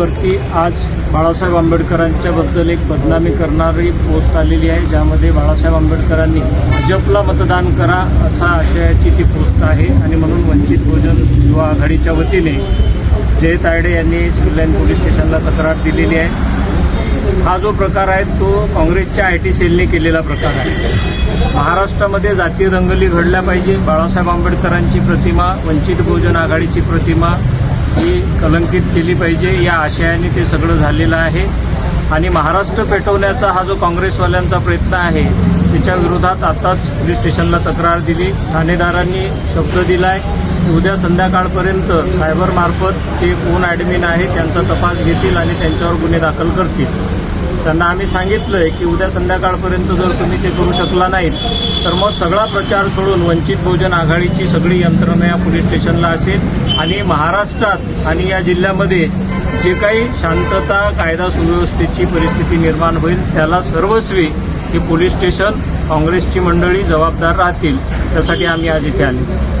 फेसबुकवरती आज बाळासाहेब आंबेडकरांच्याबद्दल एक बदनामी करणारी पोस्ट आलेली आहे ज्यामध्ये बाळासाहेब आंबेडकरांनी भाजपला मतदान करा असा आशयाची ती पोस्ट आहे. आणि म्हणून वंचित बहुजन युवा आघाडीच्या वतीने जय तायडे यांनी सिव्हिलाईन पोलीस स्टेशनला तक्रार दिलेली आहे. हा जो प्रकार आहे तो काँग्रेसच्या आय टी सेलने केलेला प्रकार आहे. महाराष्ट्रामध्ये जातीय दंगली घडल्या पाहिजे. बाळासाहेब आंबेडकरांची प्रतिमा वंचित बहुजन आघाडीची प्रतिमा ही कलंकित केली पाहिजे या आशयाने ते सगळं झालेलं आहे. आणि महाराष्ट्र पेटवण्याचा हा जो काँग्रेसवाल्यांचा प्रयत्न आहे त्याच्या विरोधात आताच पोलीस स्टेशनला तक्रार दिली. ठाणेदारांनी शब्द दिलाय उद्या संध्याकाळपर्यंत सायबरमार्फत ते कोण ॲडमिन आहे त्यांचा तपास घेतील आणि त्यांच्यावर गुन्हे दाखल करतील. त्यांना आम्ही सांगितलंय की उद्या संध्याकाळपर्यंत जर तुम्ही ते करू शकला नाहीत तर मग सगळा प्रचार सोडून वंचित बहुजन आघाडीची सगळी यंत्रणा या पोलीस स्टेशनला असेल आणि महाराष्ट्रात आणि या जिल्ह्यामध्ये जे काही शांतता कायदा सुव्यवस्थेची परिस्थिती निर्माण होईल त्याला सर्वस्वी हे पोलीस स्टेशन काँग्रेसची मंडळी जबाबदार राहतील त्यासाठी आम्ही आज इथे आले